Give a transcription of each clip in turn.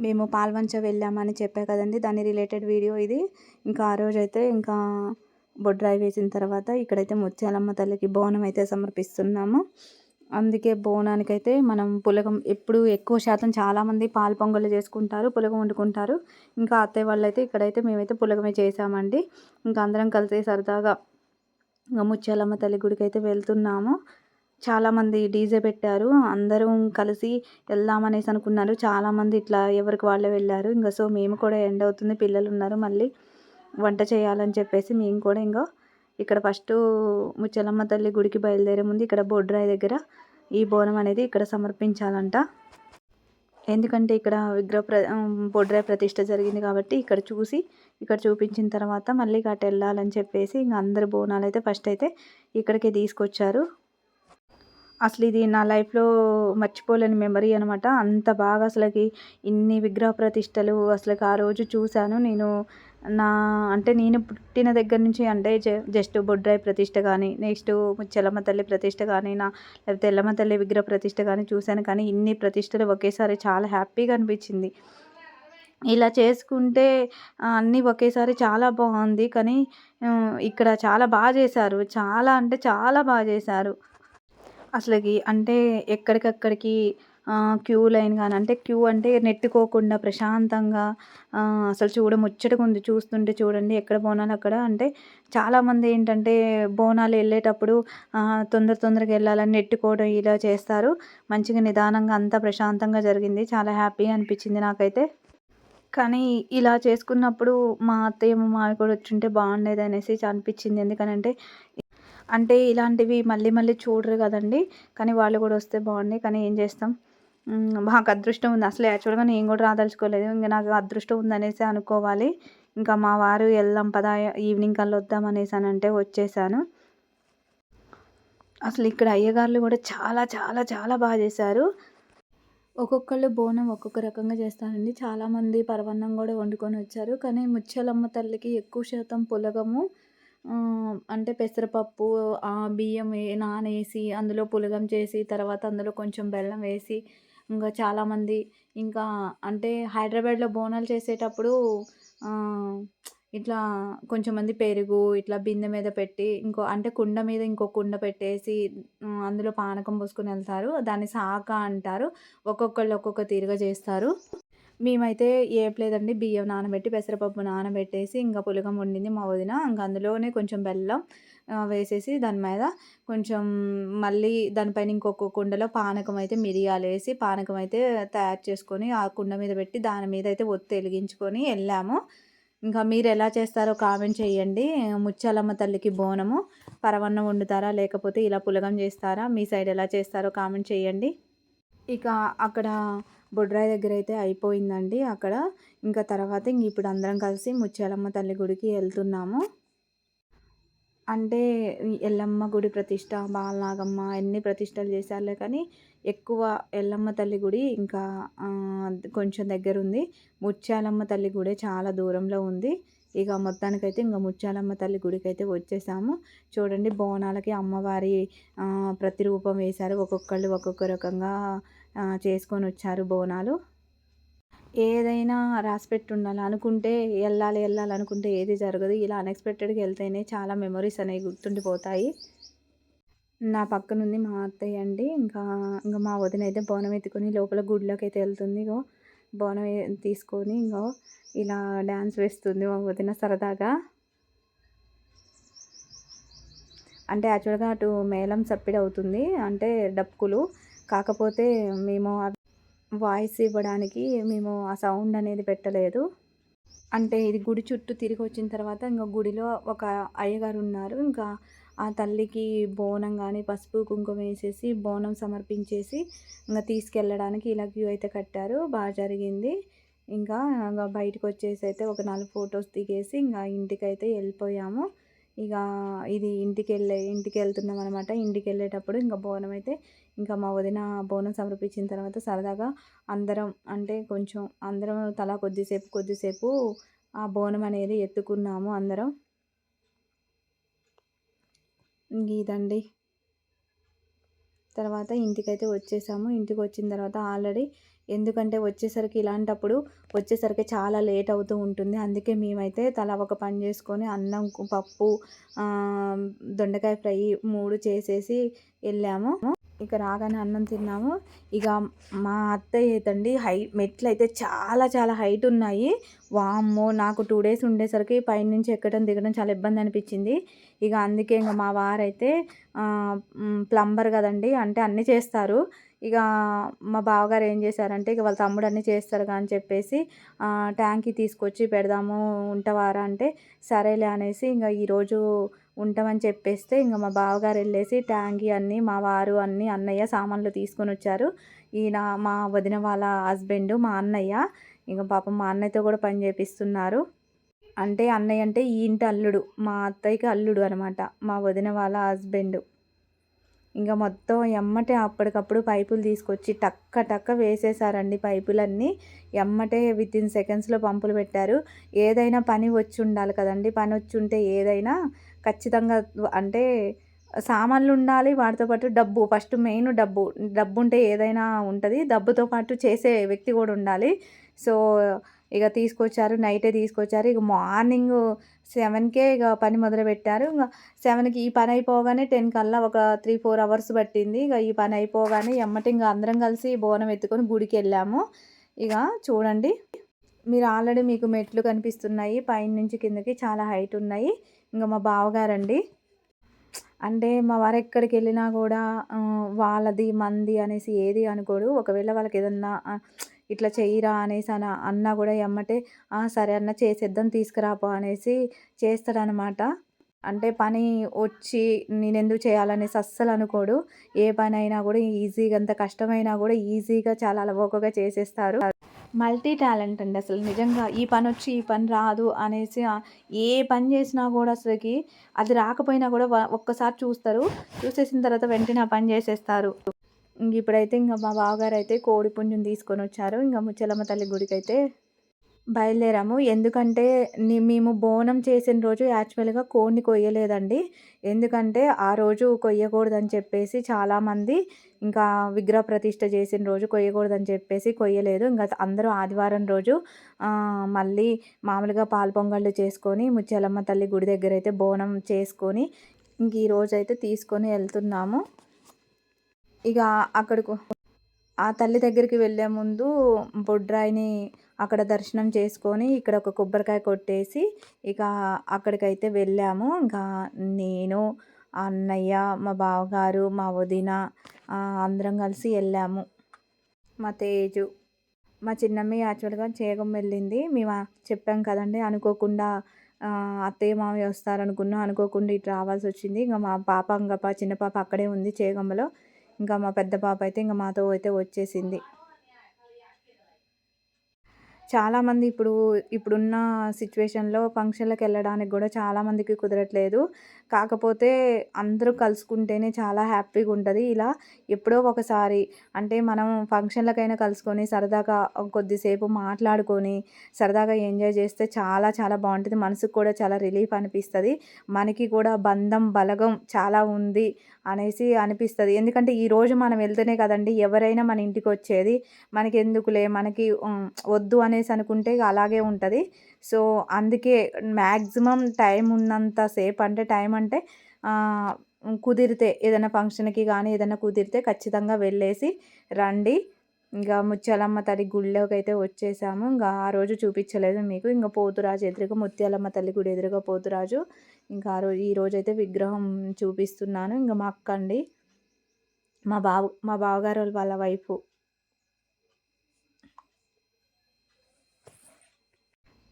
మేము పాల్వంచ వెళ్ళామని చెప్పా కదండి. దాని రిలేటెడ్ వీడియో ఇది. ఇంకా ఆ రోజైతే ఇంకా బొడ్రాయి వేసిన తర్వాత ఇక్కడైతే ముత్యాలమ్మ తల్లికి బోనం అయితే సమర్పిస్తున్నాము. అందుకే బోనానికైతే మనం పులగం ఎప్పుడు ఎక్కువ శాతం చాలామంది పాలు పొంగలు చేసుకుంటారు పులగం వండుకుంటారు. ఇంకా అత్తయ్య వాళ్ళు అయితే ఇక్కడైతే మేమైతే పులగమే చేసామండి ఇంకా అందరం కలిసి సరదాగా ఇంకా ముత్యాలమ్మ తల్లి గుడికి అయితే వెళ్తున్నాము. చాలామంది డీజే పెట్టారు. అందరం కలిసి వెళ్దామనేసి అనుకున్నారు. చాలామంది ఇట్లా ఎవరికి వాళ్ళే వెళ్ళారు. ఇంకా సో మేము కూడా ఎండ్ అవుతుంది. పిల్లలు ఉన్నారు. మళ్ళీ వంట చేయాలని చెప్పేసి మేము కూడా ఇంకా ఇక్కడ ఫస్ట్ ముచ్చలమ్మ తల్లి గుడికి బయలుదేరే ముందు ఇక్కడ బొడ్రాయి దగ్గర ఈ బోనం అనేది ఇక్కడ సమర్పించాలంట. ఎందుకంటే ఇక్కడ విగ్రహ ప్ర బొడ్రాయి ప్రతిష్ట జరిగింది కాబట్టి ఇక్కడ చూసి ఇక్కడ చూపించిన తర్వాత మళ్ళీ అటు వెళ్ళాలని చెప్పేసి ఇంకా అందరు బోనాలు అయితే ఫస్ట్ అయితే ఇక్కడికే తీసుకొచ్చారు. అసలు ఇది నా లైఫ్లో మర్చిపోలేని మెమరీ అనమాట అంత బాగా అసలుకి ఇన్ని విగ్రహ ప్రతిష్టలు అసలుకి ఆ రోజు చూశాను. నేను నా అంటే నేను పుట్టిన దగ్గర నుంచి అంటే జస్ట్ బొడ్రాయి ప్రతిష్ట కానీ నెక్స్ట్ చెల్లమ్మ తల్లి ప్రతిష్ట కానీ నా లేకపోతే ఎల్లమ్మ తల్లి విగ్రహ ప్రతిష్ట కానీ చూశాను. కానీ ఇన్ని ప్రతిష్టలు ఒకేసారి చాలా హ్యాపీగా అనిపించింది. ఇలా చేసుకుంటే అన్నీ ఒకేసారి చాలా బాగుంది. కానీ ఇక్కడ చాలా బాగా చేశారు. చాలా అంటే చాలా బాగా చేశారు. అసలుకి అంటే ఎక్కడికక్కడికి క్యూ లైన్ కానీ అంటే క్యూ అంటే నెట్టుకోకుండా ప్రశాంతంగా అసలు చూడ ముచ్చటగా ఉంది చూస్తుంటే చూడండి ఎక్కడ బోనాలు అక్కడ. అంటే చాలామంది ఏంటంటే బోనాలు వెళ్ళేటప్పుడు తొందర తొందరగా వెళ్ళాలని నెట్టుకోవడం ఇలా చేస్తారు. మంచిగా నిదానంగా అంతా ప్రశాంతంగా జరిగింది. చాలా హ్యాపీగా అనిపించింది నాకైతే. కానీ ఇలా చేసుకున్నప్పుడు మా అత్తయ్య మావి కూడా వచ్చుంటే బాగుండేది అనేసి అనిపించింది. ఎందుకనంటే అంటే ఇలాంటివి మళ్ళీ మళ్ళీ చూడరు కదండి. కానీ వాళ్ళు కూడా వస్తే బాగుంది కానీ ఏం చేస్తాం? మాకు అదృష్టం ఉంది. అసలు యాక్చువల్గా నేను కూడా రాదలుచుకోలేదు. ఇంకా నాకు అదృష్టం ఉందనేసి అనుకోవాలి. ఇంకా మా వారు వెళ్దాం పదా ఈవినింగ్ కల్లా వద్దాం అనేసి అని అంటే వచ్చేసాను. అసలు ఇక్కడ అయ్యగారులు కూడా చాలా చాలా చాలా బాగా చేశారు. ఒక్కొక్కళ్ళు బోనం ఒక్కొక్క రకంగా చేస్తారండి. చాలామంది పరవన్నం కూడా వండుకొని వచ్చారు. కానీ ముచ్చలమ్మ తల్లికి ఎక్కువ శాతం పులగము అంటే పెసరపప్పు బియ్యం నానేసి అందులో పులగం చేసి తర్వాత అందులో కొంచెం బెల్లం వేసి ఇంకా చాలామంది ఇంకా అంటే హైదరాబాద్లో బోనాలు చేసేటప్పుడు ఇట్లా కొంచెం మంది పెరుగు ఇట్లా బిందె మీద పెట్టి ఇంకో అంటే కుండ మీద ఇంకో కుండ పెట్టేసి అందులో పానకం పోసుకొని వెళ్తారు. దాన్ని సాక అంటారు. ఒక్కొక్కళ్ళు ఒక్కొక్క తీరుగా చేస్తారు. మేమైతే ఏం లేదండి బియ్యం నానబెట్టి పెసరపప్పు నానబెట్టేసి ఇంకా పులగం వండింది మా వదిన. ఇంకా అందులోనే కొంచెం బెల్లం వేసేసి దాని మీద కొంచెం మళ్ళీ దానిపైన ఇంకొక కుండలో పానకం అయితే మిరియాలు వేసి పానకం అయితే తయారు చేసుకొని ఆ కుండ మీద పెట్టి దాని మీద అయితే ఒత్తి వెలిగించుకొని వెళ్ళాము. ఇంకా మీరు ఎలా చేస్తారో కామెంట్ చేయండి. ముచ్చాలమ్మ తల్లికి బోనము. పరవన్నం వండుతారా లేకపోతే ఇలా పులగం చేస్తారా మీ సైడ్ ఎలా చేస్తారో కామెంట్ చేయండి. ఇక అక్కడ బొడ్రాయి దగ్గర అయితే అయిపోయిందండి అక్కడ. ఇంకా తర్వాత ఇంక ఇప్పుడు అందరం కలిసి ముత్యాలమ్మ తల్లి గుడికి వెళ్తున్నాము. అంటే ఎల్లమ్మ గుడి ప్రతిష్ట బాలనాగమ్మ ఎన్ని ప్రతిష్టలు చేశారులే కానీ ఎక్కువ ఎల్లమ్మ తల్లి గుడి ఇంకా కొంచెం దగ్గర ఉంది ముత్యాలమ్మ తల్లి గుడి చాలా దూరంలో ఉంది. ఇక మొత్తానికైతే ఇంకా ముత్యాలమ్మ తల్లి గుడికి అయితే వచ్చేసాము. చూడండి బోనాలకి అమ్మవారి ప్రతిరూపం వేశారు. ఒక్కొక్కళ్ళు ఒక్కొక్క రకంగా చేసుకొని వచ్చారు బోనాలు. ఏదైనా రాసిపెట్టి ఉండాలి అనుకుంటే వెళ్ళాలి వెళ్ళాలి అనుకుంటే ఏది జరగదు. ఇలా అన్ఎక్స్పెక్టెడ్గా వెళ్తేనే చాలా మెమొరీస్ అనేవి గుర్తుండిపోతాయి. నా పక్కనుంది మా అత్తయ్య అండి. ఇంకా ఇంకా మా వదిన అయితే బోనం ఎత్తుకొని లోపల గుడిలోకి అయితే వెళ్తుంది. ఇగో బోనం తీసుకొని ఇంకో ఇలా డ్యాన్స్ వేస్తుంది మా వదిన సరదాగా. అంటే యాక్చువల్గా అటు మేళం సప్పిడి అవుతుంది అంటే డప్పులు. కాకపోతే మేము వాయిస్ ఇవ్వడానికి మేము ఆ సౌండ్ అనేది పెట్టలేదు. అంటే ఇది గుడి చుట్టూ తిరిగి వచ్చిన తర్వాత ఇంకా గుడిలో ఒక అయ్యగారు ఉన్నారు. ఇంకా ఆ తల్లికి బోనం కానీ పసుపు కుంకుమ వేసేసి బోనం సమర్పించేసి ఇంకా తీసుకెళ్ళడానికి ఇలా క్యూ అయితే కట్టారు. బాగా జరిగింది. ఇంకా బయటకు వచ్చేసి అయితే ఒక నాలుగు ఫొటోస్ దిగేసి ఇంకా ఇంటికైతే వెళ్ళిపోయాము. ఇక ఇది ఇంటికి వెళ్ళే ఇంటికి వెళ్తున్నాం అనమాట ఇంటికి వెళ్ళేటప్పుడు ఇంకా బోనం అయితే ఇంకా మా వదిన బోనం సమర్పించిన తర్వాత సరదాగా అందరం అంటే కొంచెం అందరం తలా కొద్దిసేపు కొద్దిసేపు ఆ బోనం అనేది ఎత్తుకున్నాము అందరం. ఇదండి. తర్వాత ఇంటికైతే వచ్చేసాము. ఇంటికి వచ్చిన తర్వాత ఆల్రెడీ ఎందుకంటే వచ్చేసరికి ఇలాంటప్పుడు వచ్చేసరికి చాలా లేట్ అవుతూ ఉంటుంది. అందుకే మేమైతే తలా ఒక పని చేసుకొని అన్నం పప్పు దొండకాయ ఫ్రై మూడు చేసేసి వెళ్ళాము. ఇక రాగానే అన్నం తిన్నాము. ఇక మా అత్తయ్య అయితండి హై మెట్లు అయితే చాలా చాలా హైట్ ఉన్నాయి. వామ్మో నాకు టూ డేస్ ఉండేసరికి పైనుంచి ఎక్కడం దిగడం చాలా ఇబ్బంది అనిపించింది. ఇక అందుకే ఇంకా మా వారైతే ప్లంబర్ కదండి అంటే అన్నీ చేస్తారు. ఇక మా బావగారు ఏం చేశారంటే ఇక వాళ్ళ తమ్ముడు అన్నీ చేస్తారు అని చెప్పేసి ట్యాంక్కి తీసుకొచ్చి పెడదాము ఉంటవారా అంటే సరేలే అనేసి ఇంకా ఈరోజు ఉంటామని చెప్పేస్తే ఇంకా మా బావగారు వెళ్ళేసి ట్యాంకీ అన్నీ మా వారు అన్నీ అన్నయ్య సామాన్లు తీసుకొని వచ్చారు. ఈయన మా వదిన వాళ్ళ హస్బెండ్ మా అన్నయ్య ఇంకా పాపం మా అన్నయ్యతో కూడా పని చేపిస్తున్నారు. అంటే అన్నయ్య అంటే ఈ ఇంటి అల్లుడు మా అత్తయ్యకి అల్లుడు అనమాట మా వదిన వాళ్ళ హస్బెండ్. ఇంకా మొత్తం ఎమ్మటే అప్పటికప్పుడు పైపులు తీసుకొచ్చి టక్క టక్క వేసేసారండి పైపులన్నీ. ఎమ్మటే విత్ ఇన్ సెకండ్స్లో పంపులు పెట్టారు. ఏదైనా పని వచ్చి ఉండాలి కదండి. పని వచ్చి ఉంటే ఏదైనా ఖచ్చితంగా అంటే సామాన్లు ఉండాలి వాటితో పాటు డబ్బు. ఫస్ట్ మెయిన్ డబ్బు. డబ్బు ఉంటే ఏదైనా ఉంటుంది. డబ్బుతో పాటు చేసే వ్యక్తి కూడా ఉండాలి. సో ఇక తీసుకొచ్చారు నైటే తీసుకొచ్చారు. ఇక మార్నింగ్ సెవెన్కే ఇక పని మొదలుపెట్టారు. ఇంకా సెవెన్కి ఈ పని అయిపోగానే టెన్ కల్లా ఒక త్రీ ఫోర్ అవర్స్ పట్టింది. ఇక ఈ పని అయిపోగానే ఎమ్మటి ఇంకా అందరం కలిసి బోనం ఎత్తుకొని గుడికి వెళ్ళాము. ఇక చూడండి. మీరు ఆల్రెడీ మీకు మెట్లు కనిపిస్తున్నాయి. పైన నుంచి కిందకి చాలా హైట్ ఉన్నాయి. ఇంకా మా బావగారండి. అంటే మా వారు ఎక్కడికి వెళ్ళినా కూడా వాళ్ళది మంది అనేసి ఏది అనుకోడు. ఒకవేళ వాళ్ళకి ఏదన్నా ఇట్లా చెయ్యిరా అనేసి అని అన్న కూడా ఎమ్మటే సరే అన్న చేసేద్దాం తీసుకురాపో అనేసి చేస్తాడనమాట. అంటే పని వచ్చి నేనెందుకు చేయాలనేసి అస్సలు అనుకోడు. ఏ పని అయినా కూడా ఈజీగా అంత కష్టమైనా కూడా ఈజీగా చాలా అలవోకగా చేసేస్తారు. మల్టీ టాలెంట్ అండి అసలు నిజంగా. ఈ పని వచ్చి ఈ పని రాదు అనేసి ఏ పని చేసినా కూడా అసలుకి అది రాకపోయినా కూడా ఒక్కసారి చూస్తారు. చూసేసిన తర్వాత వెంటనే ఆ పని చేసేస్తారు. ఇప్పుడైతే ఇంకా మా బావగారు అయితే కోడి పుంజుని తీసుకొని వచ్చారు. ఇంకా ముచ్చలమ్మ తల్లి గుడికి అయితే బయలుదేరాము. ఎందుకంటే మేము బోనం చేసిన రోజు యాక్చువల్గా కోడిని కొయ్యలేదండి. ఎందుకంటే ఆ రోజు కొయ్యకూడదని చెప్పేసి చాలామంది ఇంకా విగ్రహ ప్రతిష్ట చేసిన రోజు కొయ్యకూడదని చెప్పేసి కొయ్యలేదు. ఇంకా అందరూ ఆదివారం రోజు మళ్ళీ మామూలుగా పాలు పొంగళ్ళు చేసుకొని ముత్యాలమ్మ తల్లి గుడి దగ్గర అయితే బోనం చేసుకొని ఇంక ఈరోజు అయితే తీసుకొని వెళ్తున్నాము. ఇక అక్కడికి ఆ తల్లి దగ్గరికి వెళ్ళే ముందు బొడ్రాయిని అక్కడ దర్శనం చేసుకొని ఇక్కడ ఒక కొబ్బరికాయ కొట్టేసి ఇక అక్కడికైతే వెళ్ళాము. ఇంకా నేను అన్నయ్య మా బావగారు మా వదిన అందరం కలిసి వెళ్ళాము. మా తేజు మా చిన్నమ్మ యాక్చువల్గా చేయగం వెళ్ళింది. మేము చెప్పాం కదండి అనుకోకుండా అత్తయ్య మామయ్య వస్తారనుకున్నాం అనుకోకుండా ఇటు రావాల్సి వచ్చింది. ఇంకా మా పాప ఇంకా చిన్న పాప అక్కడే ఉంది చేగమ్మలో ఇంకా మా పెద్ద పాప అయితే ఇంకా మాతో అయితే వచ్చేసింది. చాలామంది ఇప్పుడు ఇప్పుడున్న సిచ్యువేషన్లో ఫంక్షన్లకు వెళ్ళడానికి కూడా చాలామందికి కుదరట్లేదు. కాకపోతే అందరూ కలుసుకుంటేనే చాలా హ్యాపీగా ఉంటుంది. ఇలా ఎప్పుడో ఒకసారి అంటే మనం ఫంక్షన్లకైనా కలుసుకొని సరదాగా కొద్దిసేపు మాట్లాడుకొని సరదాగా ఎంజాయ్ చేస్తే చాలా చాలా బాగుంటుంది. మనసుకు కూడా చాలా రిలీఫ్ అనిపిస్తుంది. మనకి కూడా బంధం బలగం చాలా ఉంది అనేసి అనిపిస్తుంది. ఎందుకంటే ఈరోజు మనం వెళ్తేనే కదండి ఎవరైనా మన ఇంటికి వచ్చేది మనకి ఎందుకులే మనకి వద్దు అనేసి అనుకుంటే అలాగే ఉంటుంది. సో అందుకే మ్యాక్సిమం టైం ఉన్నంత సేపు అంటే టైం అంటే కుదిరితే ఏదైనా ఫంక్షన్కి కానీ ఏదైనా కుదిరితే ఖచ్చితంగా వెళ్ళేసి రండి. ఇంకా ముత్యాలమ్మ తల్లి గుళ్ళోకి అయితే వచ్చేసాము. ఇంకా ఆ రోజు చూపించలేదు మీకు. ఇంకా పోతురాజు ఎదురుగా ముత్యాలమ్మ తల్లి గుడి ఎదురుగా పోతురాజు ఇంకా ఆ రోజు ఈ అయితే విగ్రహం చూపిస్తున్నాను. ఇంకా మా అక్క అండి మా బావ మా బావగారు వాళ్ళ వైఫ్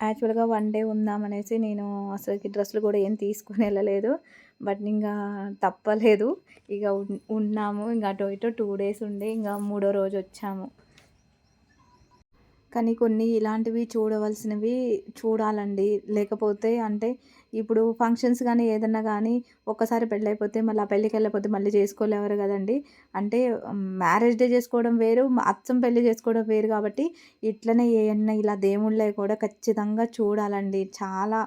యాక్చువల్గా వన్ డే ఉందామనేసి నేను అసలుకి డ్రెస్సులు కూడా ఏం తీసుకుని వెళ్ళలేదు. బట్ ఇంకా తప్పలేదు. ఇక ఉన్నాము. ఇంకా అటు ఇటు టూ డేస్ ఉండి ఇంకా మూడో రోజు వచ్చాము. కానీ కొన్ని ఇలాంటివి చూడవలసినవి చూడాలండి. లేకపోతే అంటే ఇప్పుడు ఫంక్షన్స్ కానీ ఏదన్నా కానీ ఒక్కసారి పెళ్ళి అయిపోతే మళ్ళీ ఆ పెళ్ళికి వెళ్ళిపోతే మళ్ళీ చేసుకోలేవారు కదండి. అంటే మ్యారేజ్ డే చేసుకోవడం వేరు అచ్చం పెళ్ళి చేసుకోవడం వేరు కాబట్టి ఇట్లనే ఏమన్నా ఇలా దేవుళ్ళే కూడా ఖచ్చితంగా చూడాలండి. చాలా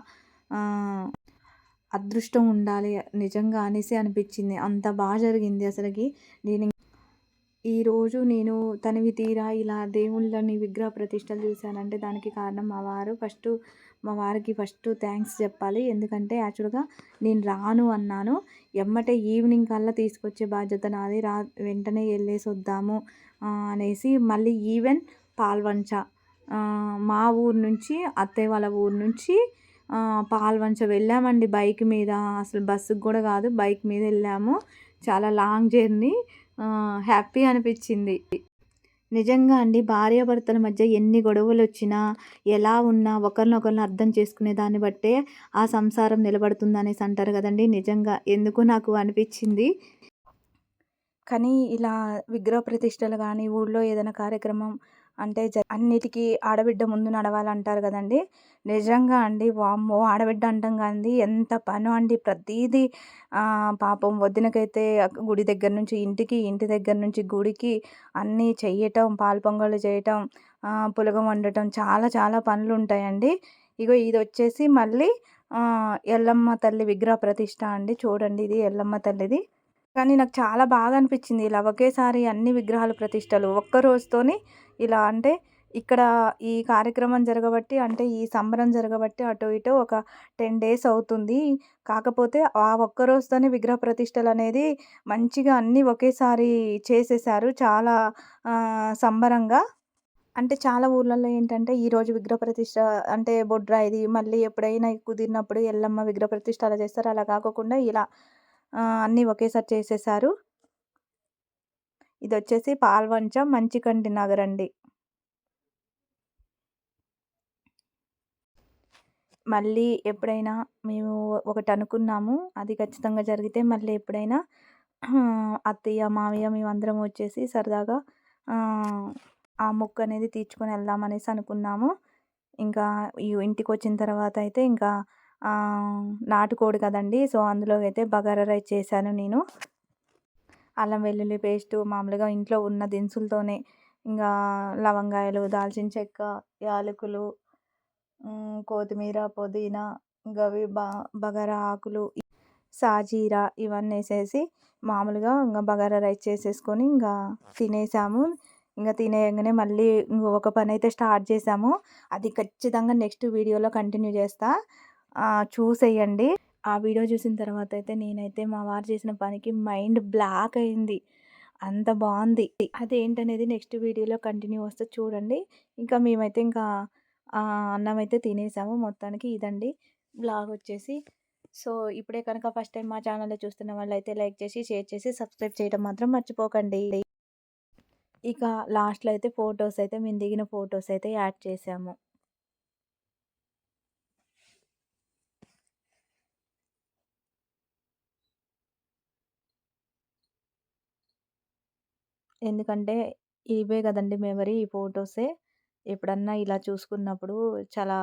అదృష్టం ఉండాలి. నిజంగా అనేసి అనిపించింది. అంత బాగా జరిగింది అసలుకి. నేను ఈరోజు నేను తనివి తీరా ఇలా దేవుళ్ళని విగ్రహ ప్రతిష్టలు చూశానంటే దానికి కారణం మా వారు. ఫస్ట్ మా వారికి ఫస్ట్ థ్యాంక్స్ చెప్పాలి. ఎందుకంటే యాక్చువల్గా నేను రాను అన్నాను. ఎమ్మటే ఈవినింగ్ కల్లా తీసుకొచ్చే బాధ్యత నాది. రా వెంటనే వెళ్ళేసి వద్దాము అనేసి మళ్ళీ ఈవెన్ పాల్వంచ మా ఊరు నుంచి అత్తయ్య వాళ్ళ ఊరు నుంచి పాల్వంచ వెళ్ళామండి బైక్ మీద. అసలు బస్సుకు కూడా కాదు బైక్ మీద వెళ్ళాము. చాలా లాంగ్ జర్నీ. హ్యాపీ అనిపించింది. నిజంగా అండి భార్యాభర్తల మధ్య ఎన్ని గొడవలు వచ్చినా ఎలా ఉన్నా ఒకరినొకరిని అర్థం చేసుకునే దాన్ని బట్టే ఆ సంసారం నిలబడుతుంది అనేసి అంటారు కదండి. నిజంగా ఎందుకు నాకు అనిపించింది. కానీ ఇలా విగ్రహ ప్రతిష్టలు కానీ ఊళ్ళో ఏదైనా కార్యక్రమం అంటే జ అన్నిటికీ ఆడబిడ్డ ముందు నడవాలంటారు కదండి. నిజంగా అండి వామ్మో! ఆడబిడ్డ అంటాం కానీ ఎంత పను అండి. ప్రతిదీ పాపం వదినకైతే గుడి దగ్గర నుంచి ఇంటికి ఇంటి దగ్గర నుంచి గుడికి అన్నీ చెయ్యటం పాలు పొంగళ్ళు చేయటం పులగం వండటం చాలా చాలా పనులు ఉంటాయండి ఇగో ఇది వచ్చేసి మళ్ళీ ఎల్లమ్మ తల్లి విగ్రహ ప్రతిష్ట అండి. చూడండి ఇది ఎల్లమ్మ తల్లిది. కానీ నాకు చాలా బాగా అనిపించింది ఇలా ఒకేసారి అన్ని విగ్రహాలు ప్రతిష్టలు. ఒక్క రోజుతోనే ఇలా అంటే ఇక్కడ ఈ కార్యక్రమం జరగబట్టి అంటే ఈ సంబరం జరగబట్టి అటు ఇటు ఒక టెన్ డేస్ అవుతుంది. కాకపోతే ఆ ఒక్క రోజుతోనే విగ్రహ ప్రతిష్టలు అనేది మంచిగా అన్నీ ఒకేసారి చేసేసారు చాలా సంబరంగా. అంటే చాలా ఊర్లలో ఏంటంటే ఈరోజు విగ్రహ ప్రతిష్ట అంటే బొడ్రాయిది మళ్ళీ ఎప్పుడైనా కుదిరినప్పుడు ఎల్లమ్మ విగ్రహ ప్రతిష్ట అలా చేస్తారు. అలా కాకుండా ఇలా అన్నీ ఒకేసారి చేసేసారు. ఇది వచ్చేసి పాల్వంచ మంచికంటి నగర్ అండి మళ్ళీ ఎప్పుడైనా మేము ఒకటి అనుకున్నాము అది ఖచ్చితంగా జరిగితే మళ్ళీ ఎప్పుడైనా అత్తయ్య మామయ్య మేమందరం వచ్చేసి సరదాగా ఆ మొక్క అనేది తీర్చుకొని వెళ్దాం అనేసి అనుకున్నాము. ఇంకా ఇంటికి వచ్చిన తర్వాత అయితే ఇంకా నాటుకోడి కదండి. సో అందులో అయితే బగారా రైస్ చేశాను నేను. అల్లం వెల్లుల్లి పేస్టు మామూలుగా ఇంట్లో ఉన్న దినుసులతోనే ఇంకా లవంగాయలు దాల్చిన చెక్క యాలకులు కొత్తిమీర పుదీనా ఇంకా అవి బ బగారా ఆకులు సాజీరా ఇవన్నీ వేసేసి మామూలుగా ఇంకా బగారా రైస్ చేసేసుకొని ఇంకా తినేసాము. ఇంకా తినేయగానే మళ్ళీ ఒక పని అయితే స్టార్ట్ చేసాము. అది ఖచ్చితంగా నెక్స్ట్ వీడియోలో కంటిన్యూ చేస్తా. చూసేయండి. ఆ వీడియో చూసిన తర్వాత అయితే నేనైతే మా వారు చేసిన పనికి మైండ్ బ్లాక్ అయింది. అంత బాగుంది. అదేంటనేది నెక్స్ట్ వీడియోలో కంటిన్యూ వస్తే చూడండి. ఇంకా మేమైతే ఇంకా అన్నం అయితే తినేసాము. మొత్తానికి ఇదండి. బ్లాగ్ వచ్చేసి. సో ఇప్పుడే కనుక ఫస్ట్ టైం మా ఛానల్లో చూస్తున్న వాళ్ళు అయితే లైక్ చేసి షేర్ చేసి సబ్స్క్రైబ్ చేయడం మాత్రం మర్చిపోకండి. ఇక లాస్ట్లో అయితే ఫొటోస్ అయితే మేము దిగిన ఫొటోస్ అయితే యాడ్ చేసాము. ఎందుకంటే ఇవే కదండి మెమరీ ఈ ఫొటోసే. ఎప్పుడన్నా ఇలా చూసుకున్నప్పుడు చాలా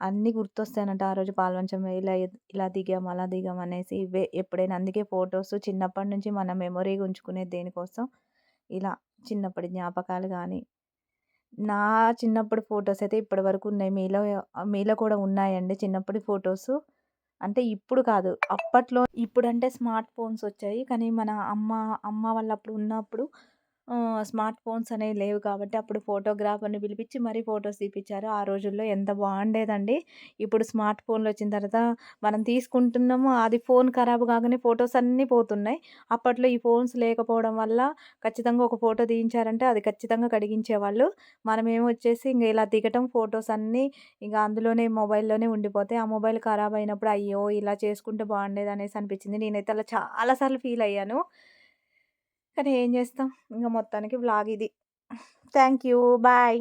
అన్నీ గుర్తొస్తాయన్నట్టు ఆ రోజు పాల్వంచం ఇలా ఇలా దిగాం అలా దిగాం అనేసి ఇవే ఎప్పుడైనా అందుకే ఫొటోస్ చిన్నప్పటి నుంచి మన మెమొరీగా ఉంచుకునే దేనికోసం ఇలా చిన్నప్పటి జ్ఞాపకాలు కానీ నా చిన్నప్పటి ఫొటోస్ అయితే ఇప్పటి వరకు ఉన్నాయి. మీలో మీలో కూడా ఉన్నాయండి చిన్నప్పటి ఫొటోస్. అంటే ఇప్పుడు కాదు అప్పట్లో ఇప్పుడంటే స్మార్ట్ ఫోన్స్ వచ్చాయి. కానీ మన అమ్మ అమ్మ వాళ్ళప్పుడు ఉన్నప్పుడు స్మార్ట్ ఫోన్స్ అనేవి లేవు కాబట్టి అప్పుడు ఫోటోగ్రాఫర్ని పిలిపించి మరీ ఫొటోస్ తీపిచ్చారు. ఆ రోజుల్లో ఎంత బాగుండేదండి. ఇప్పుడు స్మార్ట్ ఫోన్లు వచ్చిన తర్వాత మనం తీసుకుంటున్నాము అది ఫోన్ ఖరాబ్ కాగానే ఫొటోస్ అన్నీ పోతున్నాయి. అప్పట్లో ఈ ఫోన్స్ లేకపోవడం వల్ల ఖచ్చితంగా ఒక ఫోటో తీయించారంటే అది ఖచ్చితంగా కడిగించేవాళ్ళు. మనమేమో వచ్చేసి ఇంకా ఇలా దిగటం ఫొటోస్ అన్నీ ఇంకా అందులోనే మొబైల్లోనే ఉండిపోతాయి. ఆ మొబైల్ ఖరాబ్ అయినప్పుడు అయ్యో ఇలా చేసుకుంటే బాగుండేది అనేసి అనిపించింది. నేనైతే అలా చాలాసార్లు ఫీల్ అయ్యాను. కానీ ఏం చేస్తాం? ఇంకా మొత్తానికి బ్లాగ్ ఇది. Thank you. బాయ్.